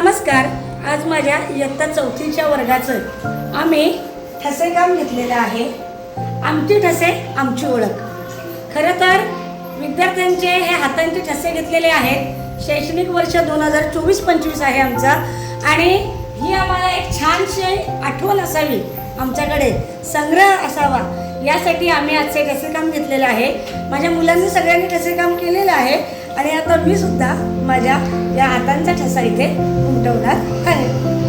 नमस्कार आज माझ्या इयत्ता चौथीच्या वर्गाचं आम्ही ठसे काम घेतलेलं आहे. आमची ठसे आमची ओळख. खरं तर विद्यार्थ्यांचे हे हातांचे ठसे घेतलेले आहेत. शैक्षणिक वर्ष दोन हजार चोवीस पंचवीस आहे आमचा. आणि ही आम्हाला एक छानशी आठवण असावी आमच्याकडे संग्रह असावा. यासाठी आम्ही आजचे ठसेकाम घेतलेलं आहे. माझ्या मुलांनी सगळ्यांनी ठसेकाम केलेलं आहे. आणि आता मी सुद्धा माझ्या या हातांचा ठसा इथे उमटवणार आहे.